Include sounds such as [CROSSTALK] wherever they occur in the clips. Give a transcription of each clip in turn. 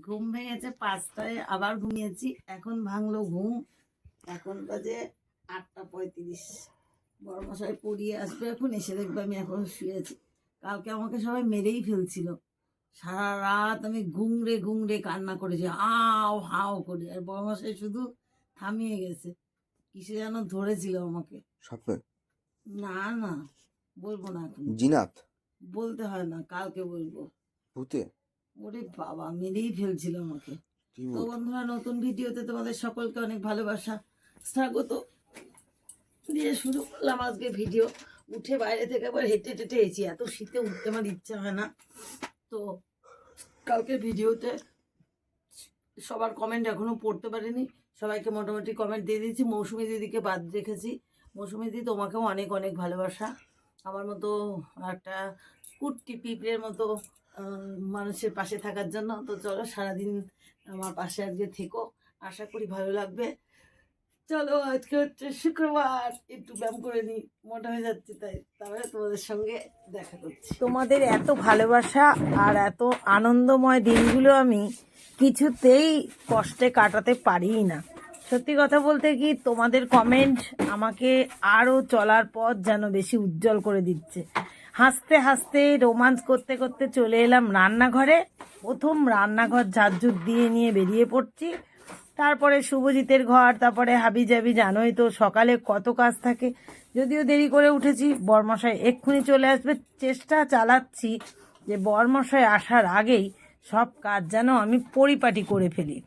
ঘুম ভেঙেছে পাঁচটায় আবার ঘুমিয়েছি এখন ভাঙলো ঘুম। এখন বাজে আটটা পঁয়ত্রিশ। বড় মশাই পড়িয়ে আসবে এখন এসে দেখবে আমি এখন শুয়েছি। কালকে আমাকে সবাই মেরেই ফেলছিল। সারা রাত আমি গুংড়ে গুংড়ে কান্না করেছি আও হাও করে। আর বড় মশাই শুধু থামিয়ে গেছে। কিসে যেন ধরেছিল আমাকে। স্বপ্নে না না বলব না এখন। জিনাত? বলতে হয় না কালকে বলব। ভূতে? ওরে বাবা মেরেই ফেলছিল আমাকে। তো বন্ধুরা নতুন ভিডিওতে তোমাদের সকলকে অনেক ভালোবাসা স্বাগত। দিয়ে শুরু করলাম আজকে ভিডিও। উঠে বাইরে থেকে আবার হেঁটে টেটে এসেছি। এত শীতে উঠতে আমার ইচ্ছা হয় না। তো কালকে ভিডিওতে সবার কমেন্ট এখনও পড়তে পারিনি। সবাইকে মোটামুটি কমেন্ট দিয়ে দিয়েছি। মৌসুমি দিদিকে বাদ রেখেছি। মৌসুমি দিদি তোমাকেও অনেক অনেক ভালোবাসা। আমার মতো একটা কুট্টি পিঁপড়ের মতো মানুষের পাশে থাকার জন্য তো চলো সারাদিন আমার পাশে আজকে থেকো। আশা করি ভালো লাগবে। চলো, আজকে হচ্ছে শুক্রবার। একটু ব্যায়াম করে নিই মোটা হয়ে যাচ্ছে, তাই তাহলে তোমাদের সঙ্গে দেখা করছি। তোমাদের এত ভালোবাসা আর এত আনন্দময় দিনগুলো আমি কিছুতেই কষ্টে কাটাতে পারিই না। সত্যি কথা বলতে কি, তোমাদের কমেন্ট আমাকে আরও চলার পথ যেন বেশি উজ্জ্বল করে দিচ্ছে। হাসতে হাসতে রোমান্স করতে করতে চলে এলাম রান্নাঘরে। প্রথম রান্নাঘর ঝাড়ঝুট দিয়ে নিয়ে বেরিয়ে পড়ছি। তারপরে শুভজিতের ঘর তারপরে হাবি জাবি জানোই তো সকালে কত কাজ থাকে। যদিও দেরি করে উঠেছি বরমশাই এক্ষুনি চলে আসবে। চেষ্টা চালাচ্ছি যে বরমশাই আসার আগেই সব কাজ যেন আমি পরিপাটি করে ফেলি।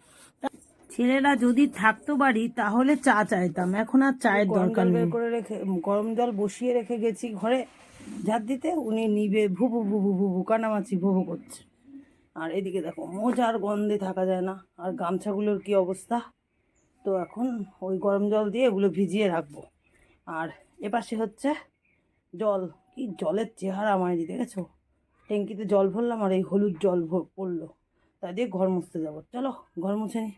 ছেলেরা যদি থাকতো বাড়ি তাহলে চা চাইতাম। এখন আর চায়ের দরকার নেই। করে রেখে গরম জল বসিয়ে রেখে গেছি ঘরে। ঝাঁট দিতে উনি নিবে ভুবু ভুবু ভুবু কানামাছি ভুবু করছে। আর এদিকে দেখো, মোজার গন্ধে থাকা যায় না। আর গামছাগুলোর কি অবস্থা? তো এখন ওই গরম জল দিয়ে এগুলো ভিজিয়ে রাখব। আর এপাশে হচ্ছে জল। কি জলের চেহারা আমার দিতে দেখেছ? ট্যাঙ্কিতে জল ভরলাম আর এই হলুদ জল পড়ল। তা দিয়ে ঘর মুছতে যাব। চলো ঘর মুছে নি।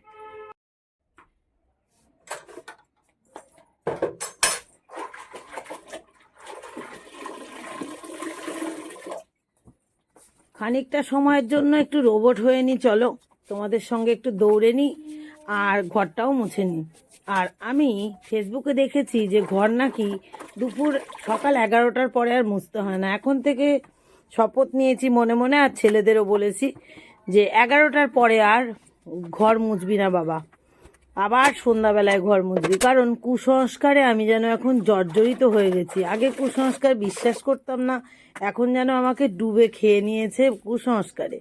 খানিকটা সময়ের জন্য একটু রোবট হয়ে নি, চলো। তোমাদের সঙ্গে একটু দৌড়ে নি, আর ঘরটাও মুছে নি। আর আমি ফেসবুকে দেখেছি যে ঘর নাকি দুপুর সকাল এগারোটার পরে আর মুছতে হয় না। এখন থেকে শপথ নিয়েছি মনে মনে আর ছেলেদেরও বলেছি যে এগারোটার পরে আর ঘর মুছবি না বাবা। আবার সন্ধ্যাবেলায় ঘর মুছবি। কারণ কুসংস্কারে আমি যেন এখন জর্জরিত হয়ে গেছি। আগে কুসংস্কার বিশ্বাস করতাম না, এখন যেন আমাকে ডুবে খেয়ে নিয়েছে কুসংস্কারে।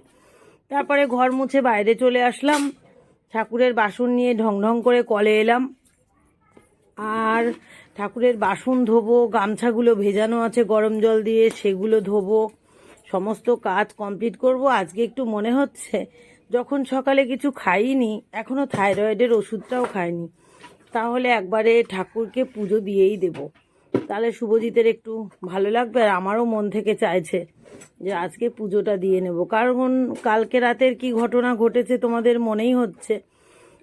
তারপরে ঘর মুছে বাইরে চলে আসলাম, ঠাকুরের বাসন নিয়ে ঢং ঢং করে কলে এলাম। আর ঠাকুরের বাসন ধোবো, গামছাগুলো ভেজানো আছে গরম জল দিয়ে, সেগুলো ধোবো, সমস্ত কাজ কমপ্লিট করব। আজকে একটু মনে হচ্ছে যখন সকালে কিছু খাইনি এখনও থাইরয়েডের ওষুধটাও খাইনি। তাহলে একবারে ঠাকুরকে পুজো দিয়েই দেব। তাহলে শুভজিতের একটু ভালো লাগবে আর আমারও মন থেকে চাইছে যে আজকে পুজোটা দিয়ে নেব। কারণ কালকে রাতের কি ঘটনা ঘটেছে তোমাদের মনেই হচ্ছে?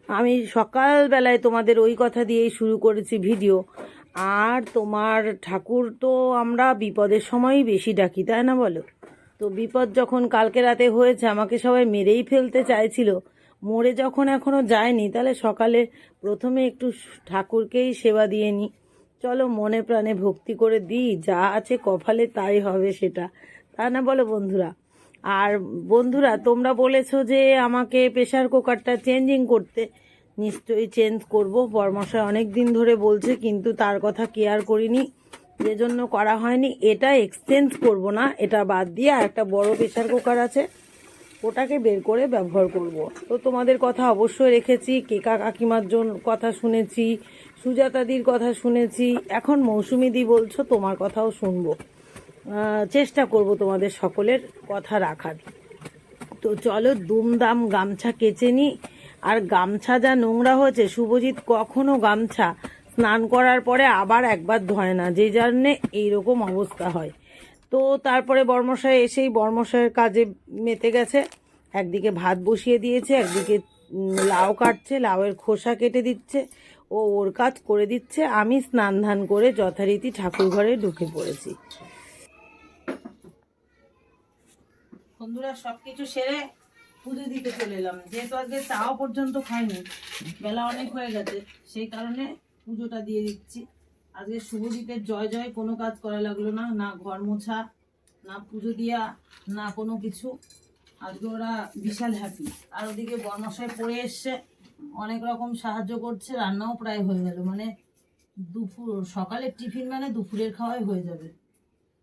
আমি সকালবেলায় তোমাদের ওই কথা দিয়েই শুরু করেছি ভিডিও। আর তোমার ঠাকুর তো আমরা বিপদের সময়ই বেশি ডাকি, তাই না বলো? তো বিপদ যখন কালকে রাতে হয়েছে, আমাকে সবাই মেরেই ফেলতে চাইছিল। মরে যখন এখনও যায়নি, তাহলে সকালে প্রথমে একটু ঠাকুরকেই সেবা দিয়ে নিই চলো মনে প্রাণে ভক্তি করে দিই, যা আছে কপালে তাই হবে সেটা। তা না বলো বন্ধুরা। আর বন্ধুরা, তোমরা বলেছ যে আমাকে প্রেশার কুকারটা চেঞ্জিং করতে। নিশ্চয়ই চেঞ্জ করব। বর্মশাই অনেক দিন ধরে বলছে, কিন্তু তার কথা কেয়ার করিনি। যে জন্য করা হয়নি, এটা এক্সচেঞ্জ করব না, এটা বাদ দিয়ে আর একটা বড় প্রেশার কুকার আছে, ওটাকে বের করে ব্যবহার করব। তো তোমাদের কথা অবশ্যই রেখেছি, কেকা কাকিমার জন্য কথা শুনেছি, সুজাতাদির কথা শুনেছি, এখন মৌসুমি দি বলছো, তোমার কথাও শুনব। চেষ্টা করব তোমাদের সকলের কথা রাখার। তো চলো দুমদাম গামছা কেচে নি, আর গামছা যা নোংরা হয়েছে, শুভজিৎ কখনো গামছা স্নান করার পরে আবার একবার ধয় না, যে জন্যে এইরকম অবস্থা হয়। তো তারপরে বর্মশাই এসেই বর্মশাইয়ের কাজে মেতে গেছে। একদিকে ভাত বসিয়ে দিয়েছে, একদিকে লাউ কাটছে, লাউয়ের খোসা কেটে দিচ্ছে, ও ওর কাজ করে দিচ্ছে। আমি স্নান ধান করে যথারীতি ঠাকুর ঘরে ঢুকে পড়েছি। বন্ধুরা সব কিছু সেরে পুজো দিতে চলে এলাম। যেহেতু আজকে চাও পর্যন্ত খাইনি, বেলা অনেক হয়ে গেছে, সেই কারণে পুজোটা দিয়ে দিচ্ছি। আজকে শুভজিতের জয় জয়, কোনো কাজ করা লাগল না না ঘর মোছা, না পুজো দিয়া, না কোনো কিছু। আজকে ওরা বিশাল হ্যাপি আর ওদিকে বর্মশাই পড়ে এসছে, অনেক রকম সাহায্য করছে, রান্নাও প্রায় হয়ে গেল। মানে দুপুর, সকালের টিফিন মানে দুপুরের খাওয়াই হয়ে যাবে।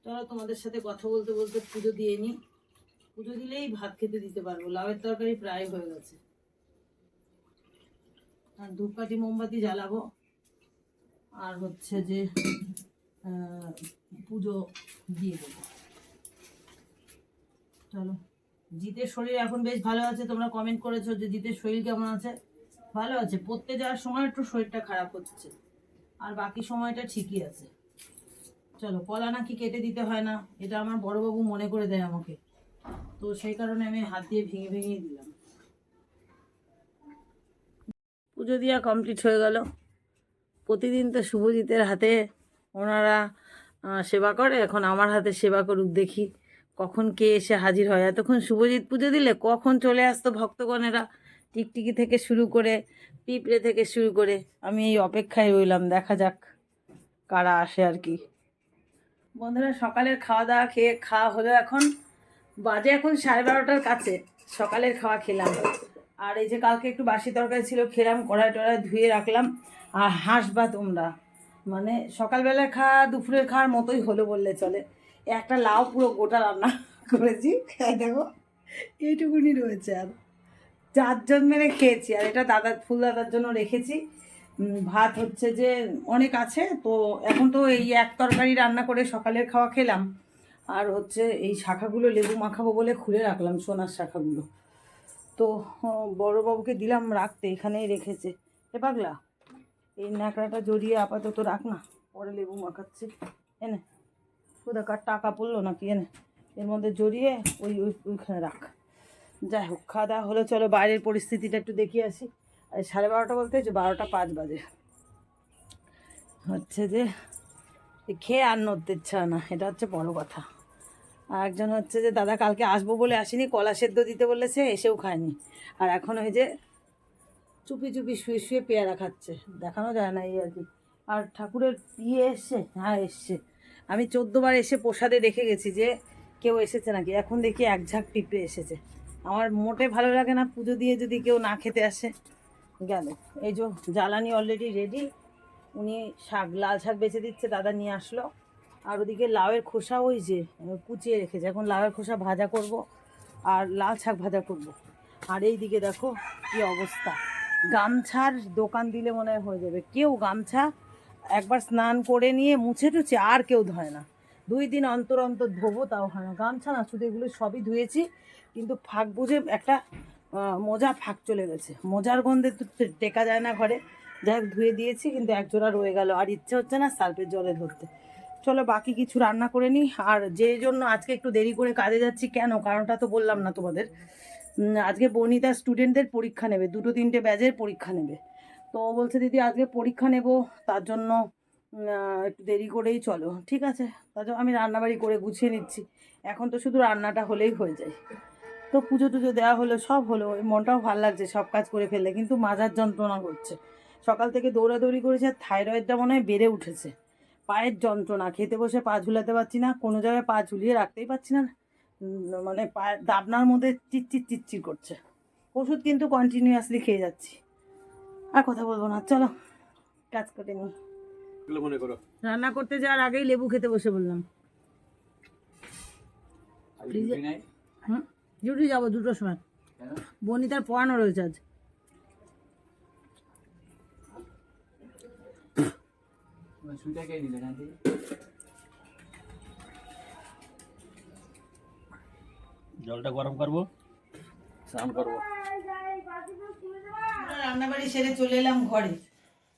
চলো তোমাদের সাথে কথা বলতে বলতে পুজো দিয়ে নিই। পুজো দিলেই ভাত খেতে দিতে পারব, লাউয়ের তরকারি প্রায় হয়ে গেছে। আর ধূপকাঠি, মোমবাতি জ্বালাবো। আর হচ্ছে যে পুজো দিয়ে দেবো। চলো। জিতের শরীর এখন বেশ ভালো আছে, তোমরা কমেন্ট করেছ যে জিতের শরীর কেমন আছে? ভালো আছে, পড়তে যাওয়ার সময় একটু শরীরটা খারাপ হচ্ছে, আর বাকি সময়টা ঠিকই আছে। চলো, কলা নাকি কেটে দিতে হয় না, এটা আমার বড়বাবু মনে করে দেয় আমাকে। তো সেই কারণে আমি হাত দিয়ে ভেঙে ভেঙে দিলাম। পুজো দেওয়া কমপ্লিট হয়ে গেল। প্রতিদিন তো শুভজিতের হাতে ওনারা সেবা করে, এখন আমার হাতে সেবা করুক দেখি কখন কে এসে হাজির হয়। এতক্ষণ শুভজিৎ পুজো দিলে কখন চলে আসতো ভক্তগণেরা? টিকটিকি থেকে শুরু করে, পিঁপড়ে থেকে শুরু করে, আমি এই অপেক্ষায় রইলাম, দেখা যাক কারা আসে আর কি। বন্ধুরা, সকালের খাওয়া দাওয়া খেয়ে খাওয়া হলো এখন। বাজে এখন সাড়ে বারোটার কাছে, সকালের খাওয়া খেলাম। আর এই যে কালকে একটু বাসি তরকারি ছিল, খেলাম কড়াই টড়াই ধুয়ে রাখলাম। আর হাসবা তোমরা মানে সকালবেলার খাওয়া, দুপুরের খাওয়ার মতোই হলো বললে চলে। একটা লাউ পুরো গোটা রান্না [LAUGHS] করেছি। খেয়ে দেখো, এইটুকুনি রয়েছে আর। চারজন মেরে খেয়েছি আর এটা দাদা, ফুল দাদার জন্য রেখেছি। ভাত হচ্ছে যে অনেক আছে, তো এখন তো এই এক তরকারি রান্না করে সকালের খাওয়া খেলাম। আর হচ্ছে এই শাখাগুলো লেবু মাখাবো বলে খুলে রাখলাম, সোনার শাখাগুলো। তো বড়বাবুকে দিলাম রাখতে, এখানেই রেখেছে। এ পাগলা? এই ন্যাকড়াটা জড়িয়ে আপাতত রাখ না, পরে লেবু মাখাচ্ছি। এনে কোথাকার টাকা পড়ল নাকি? এনে এর মধ্যে জড়িয়ে ওই ওই, ওইখানে রাখ। যাই হোক, খাওয়া দাওয়া হলো, চলো বাইরের পরিস্থিতিটা একটু দেখিয়ে আসি। আর সাড়ে বারোটা বলতে যে বারোটা পাঁচ বাজে। হচ্ছে যে খেয়ে আর নড়তে ইচ্ছা না, এটা হচ্ছে বড় কথা। আর একজন হচ্ছে যে, দাদা, কালকে আসব বলে আসেনি, কলা সেদ্ধ দিতে বলেছে, এসেও খায়নি। আর এখন ওই যে চুপি চুপি শুয়ে শুয়ে পেয়ারা খাচ্ছে। দেখানো যায় না এই আর কি। আর ঠাকুরের ইয়ে এসছে? হ্যাঁ এসছে। আমি চোদ্দবার এসে প্রসাদে দেখে গেছি যে কেউ এসেছে নাকি। এখন দেখি এক ঝাঁক টিপে এসেছে। আমার মোটে ভালো লাগে না পুজো দিয়ে যদি কেউ না খেতে আসে। গেল। এই যে জ্বালানি অলরেডি রেডি উনি শাক, লাল শাক বেছে দিচ্ছে, দাদা নিয়ে আসলো। আর ওদিকে লাউয়ের খোসা ওই যে কুচিয়ে রেখেছে। এখন লাউয়ের খোসা ভাজা করব আর লাল শাক ভাজা করব। আর এই দিকে দেখো কি অবস্থা। গামছার দোকান দিলে মনে হয় হয়ে যাবে। কেউ গামছা একবার স্নান করে নিয়ে মুছে টুছে আর কেউ ধয় না। দুই দিন অন্তর অন্তর ধোবো, তাও হয় না। গামছা না শুধু এগুলো সবই ধুয়েছি, কিন্তু ফাঁক বুঝে একটা মোজা ফাঁক চলে গেছে। মোজার গন্ধে তো টেকা যায় না ঘরে। যাই হোক, ধুয়ে দিয়েছি, কিন্তু এক জোড়া রয়ে গেল। আর ইচ্ছে হচ্ছে না সার্ফের জলে ধরতে। চলো, বাকি কিছু রান্না করে নিই। আর যে জন্য আজকে একটু দেরি করে কাজে যাচ্ছি, কেন? কারণটা তো বললাম না তোমাদের। আজকে বনিতা স্টুডেন্টদের পরীক্ষা নেবে, দুটো তিনটে ব্যাচের পরীক্ষা নেবে। তো বলছে, দিদি, আজকে পরীক্ষা নেব, তার জন্য একটু দেরি করেই চলো। ঠিক আছে তার জন্য আমি রান্নাবাড়ি করে গুছিয়ে নিচ্ছি। এখন তো শুধু রান্নাটা হলেই হয়ে যায়। তো পুজো টুজো দেওয়া হলো, সব হলো। মনটাও ভালো লাগছে, সব কাজ করে ফেললে, কিন্তু মাজার যন্ত্রণা করছে সকাল থেকে দৌড়াদৌড়ি করেছে থাইরয়েডটা মনে হয় বেড়ে উঠেছে। পায়ের যন্ত্রণা, খেতে বসে পা ঝুলাতে পারছি না, কোনো জায়গায় পা ঝুলিয়ে রাখতেই পারছি না। মানে পায়ের দাবনার মধ্যে চিচ্চির চিচ্চির করছে। ওষুধ কিন্তু কন্টিনিউয়াসলি খেয়ে যাচ্ছি। আর কথা বলব না চলো কাজ করে নিই। মনে করো। রান্না করতে যাওয়ার আগেই লেবু খেতে বসে বললাম। ডিউটি যাব দুটোর সময়। কেন? বনিতার পড়ানো রয়েছে আজ। সুইটা কে নিলে জলটা গরম করব। স্নান করব। রান্নাবাড়ি সেরে চলে এলাম ঘরে।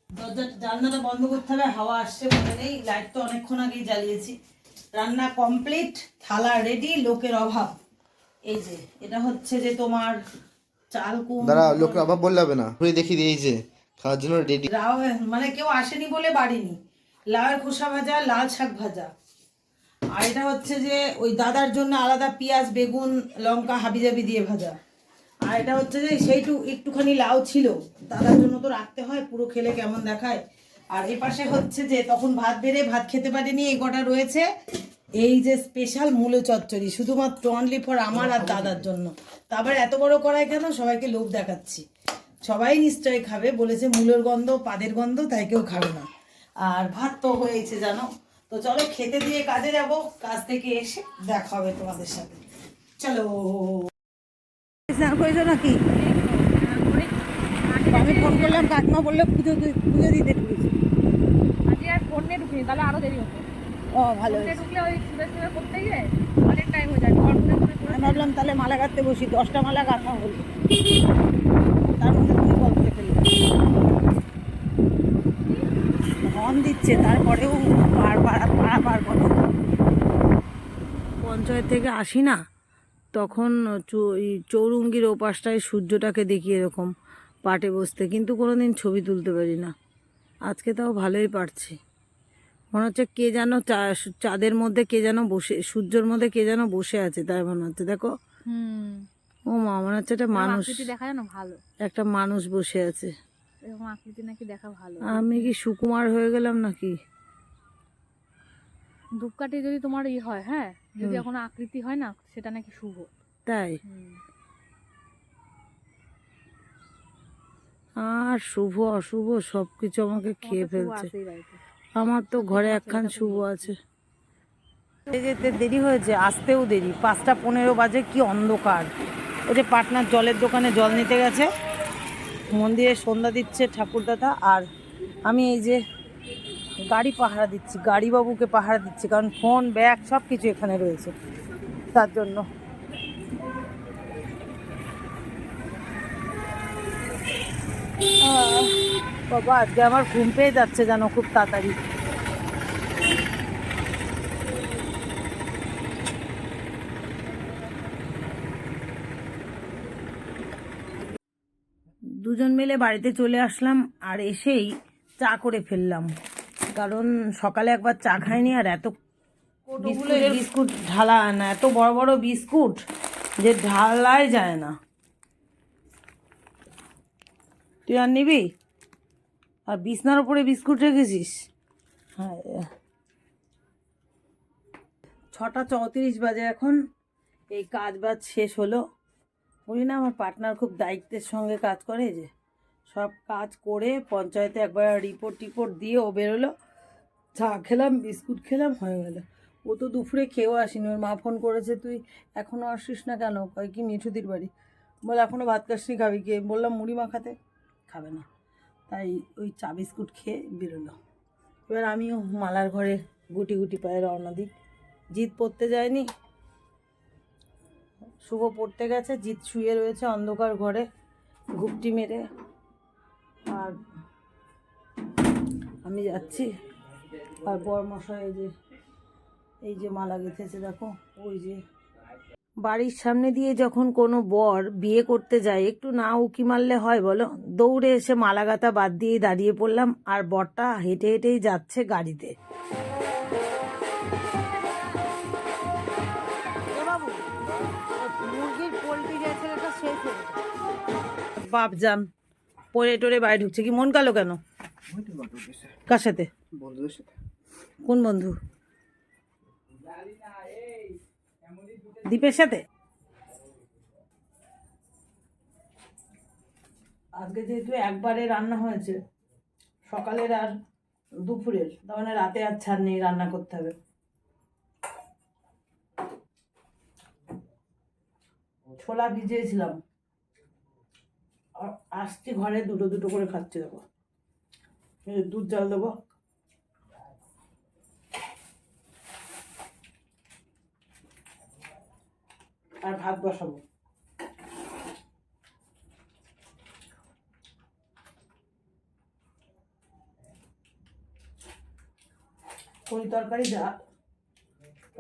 দরজা জানলাটা বন্ধ করতে হবে হাওয়া আসছে মনে নেই লাইট তো অনেকক্ষণ আগেই জ্বালিয়েছি। রান্না কমপ্লিট থালা রেডি লোকের অভাব। এই যে এটা হচ্ছে যে তোমার চাল কুম দাঁড়া লোকের অভাব বললে হবে না। ঘুরে দেখি এই যে খাওয়ার জন্য রেডি লাউ মানে কেউ আসেনি বলে বাড়িনি। লাউয়ের খোসা ভাজা লাল শাক ভাজা। আর এটা হচ্ছে যে ওই দাদার জন্য আলাদা পেঁয়াজ, বেগুন, লঙ্কা, হাবিজাবি দিয়ে ভাজা। আর এটা হচ্ছে যে সেইটু একটুখানি লাউ ছিল। দাদার জন্য তো রাখতে হয়, পুরো খেলে কেমন দেখায়। আর এ পাশে হচ্ছে যে তখন ভাত বেড়ে ভাত খেতে পারিনি, এই কটা রয়েছে। এই যে স্পেশাল মূলো চচ্চড়ি, শুধুমাত্র অনলি ফর আমার আর দাদার জন্য। তারপর এত বড় করায় কেন? সবাইকে লোভ দেখাচ্ছি। সবাই নিশ্চয়ই খাবে, বলেছে মূলোর গন্ধ, পাদের গন্ধ, তাই কেউ খাবে না। আর ভাত তো হয়েছে, জানো? তো চলো খেতে দিয়ে কাজে যাব। কাজ থেকে এসে দেখা হবে তোমাদের সাথে। চলো। স্নান করেছ নাকি? আমি ফোন করলাম কাকিমা বলল পুজো পুজো দিতে ঢুকেছি। আজকে আর ফোন নিয়ে ঢুকিনি তাহলে আরও দেরি হতো। ও ভালো ফোনে ঢুকলে ওই সুন্দর সুন্দর করতে গিয়ে অনেক টাইম হয়ে যায় আমি ভাবলাম তাহলে মালা গাঁথতে বসি দশটা মালা গাঁথা হলো। তার মধ্যে তুমি কল করে ফেললে হর্ন দিচ্ছে তারপরেও করে পঞ্চায়েত থেকে আসি না তখন চৌরঙ্গির ওপাশটায় সূর্যটাকে দেখি এরকম পাটে বসতে কিন্তু কোনোদিন ছবি তুলতে পারি না। আজকে তাও ভালোই পারছি। মনে হচ্ছে কে যেন চাঁদের মধ্যে কে যেন বসে সূর্যের মধ্যে কে যেন বসে আছে তাই মনে হচ্ছে। দেখো। ও মা মনে হচ্ছে একটা মানুষ দেখা যেন ভালো। একটা মানুষ বসে আছে। এরকম আকৃতি নাকি দেখা ভালো। আমি কি সুকুমার হয়ে গেলাম নাকি? ধূপকাঠি যদি তোমার ই হয় হ্যাঁ? যদি এখনও আকৃতি হয় না সেটা নাকি শুভ। তাই? আর শুভ অশুভ সব কিছু আমাকে খেয়ে ফেলছে। আমার তো ঘরে একখান শুভ আছে। এই যেতে দেরি হয়েছে আসতেও দেরি। পাঁচটা পনেরো বাজে কি অন্ধকার। ওই যে পাটনার জলের দোকানে জল নিতে গেছে। মন্দিরে সন্ধ্যা দিচ্ছে ঠাকুরদাদা আর আমি এই যে গাড়ি পাহারা দিচ্ছি গাড়ি বাবুকে পাহারা দিচ্ছি, কারণ ফোন, ব্যাগ সব কিছু এখানে রয়েছে, তার জন্য। বাবা, আজকে আমার ঘুম পেয়ে যাচ্ছে যেন খুব তাড়াতাড়ি। দুজন মিলে বাড়িতে চলে আসলাম আর এসেই চা করে ফেললাম। কারণ সকালে একবার চা খাইনি আর এত বিস্কুট ঢালা না এত বড় বড় বিস্কুট যে ঢালাই যায় না। তুই আর নিবি? আর বিছনার উপরে বিস্কুট রেখেছিস? হ্যাঁ ছটা চৌত্রিশ বাজে এখন এই কাজ বাজ শেষ হলো। বলি না আমার পার্টনার খুব দায়িত্বের সঙ্গে কাজ করে যে। সব কাজ করে পঞ্চায়েতে একবার রিপোর্ট টিপোর্ট দিয়ে ও বেরোলো। চা খেলাম, বিস্কুট খেলাম, হয়ে গেল। ও তো দুপুরে খেয়েও আসিনি। ওর মা ফোন করেছে, তুই এখনও আসিস না কেন? কয় কি মিঠুদির বাড়ি? বলে এখনও ভাত কাশনি খাবি কে? বললাম, মুড়ি মাখাতে? খাবে না। তাই ওই চা, বিস্কুট খেয়ে বেরোলো। এবার আমিও মালার ঘরে গুটি গুটি পায়ে রওনা দিই। জিত পড়তে যায়নি। শুভ পড়তে গেছে। জিত শুয়ে রয়েছে অন্ধকার ঘরে। ঘুপটি মেরে আর আমি যাচ্ছি। আর বর মশাই এই যে এই যে মালা গেঁথেছে দেখো ওই যে। বাড়ির সামনে দিয়ে যখন কোনো বর বিয়ে করতে যায় একটু না উকি মারলে হয় বলো? দৌড়ে এসে মালা গাঁথা বাদ দিয়ে দাঁড়িয়ে পড়লাম আর বরটা হেঁটে হেঁটেই যাচ্ছে গাড়িতে। মুরগির পোলট্রি বাপজান পরে টোরে বাড়ি ঢুকছে। কি মন কালো কেন? কার সাথে বন্ধুদের সাথে? কোন বন্ধু? দীপের সাথে? আজকে যেহেতু একবারে রান্না হয়েছে, সকালের আর দুপুরের, তার মানে রাতে আর ছাড় নেই, রান্না করতে হবে। ছোলা ভিজিয়েছিলাম। আসছি ঘরে দুটো দুটো করে খাচ্ছি দেখো। দুধ জল দেবো। আর ভাত বসাবো। ওই তরকারি? যা।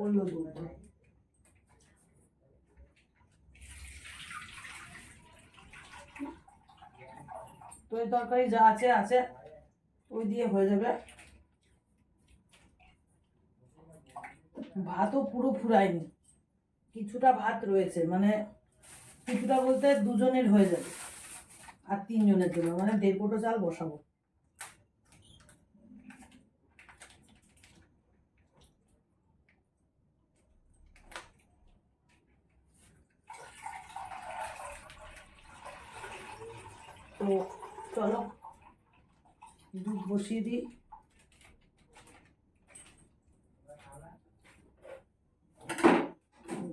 অন্য দুধ। এই তরকারি যা আছে আছে, ওই দিয়ে হয়ে যাবে। ভাতও পুরো ফুরায়নি। কিছুটা ভাত রয়েছে মানে কিছুটা বলতে দুজনের হয়ে যাবে, আর তিনজনের জন্য মানে দেড় কোটো চাল বসাবো তো চলো দুধ বসিয়ে দিই।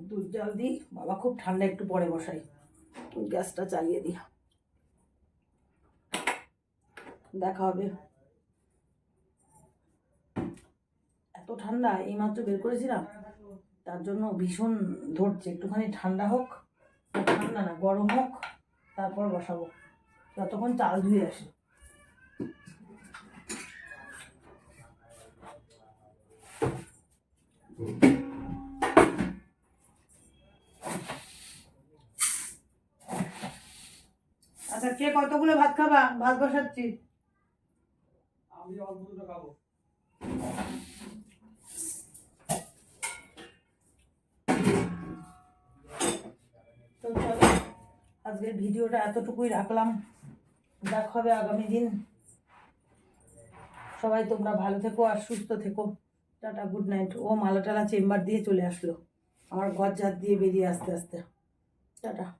দুধ জল দিই। বাবা খুব ঠান্ডা, একটু পরে বসাই। গ্যাসটা চালিয়ে দিই। দেখা হবে। এত ঠান্ডা, এইমাত্র বের করেছিলাম। তার জন্য ভীষণ ধরছে। একটুখানি ঠান্ডা হোক, ঠান্ডা না, গরম হোক, তারপর বসাবো। যতক্ষণ চাল ধুয়ে আসি। আচ্ছা কে কতগুলো ভাত খাবা? ভাত বসাচ্ছি। আমি অল্প দুটো খাব। তো চলো আজকের ভিডিওটা এতটুকুই রাখলাম। দেখা হবে আগামী দিন। সবাই তোমরা ভালো থেকো আর সুস্থ থেকো। টাটা গুড নাইট ও মালাটালা চেম্বার দিয়ে চলে আসলো। আমার ঘর ঝাড় দিয়ে বেরিয়ে আস্তে আস্তে। টাটা।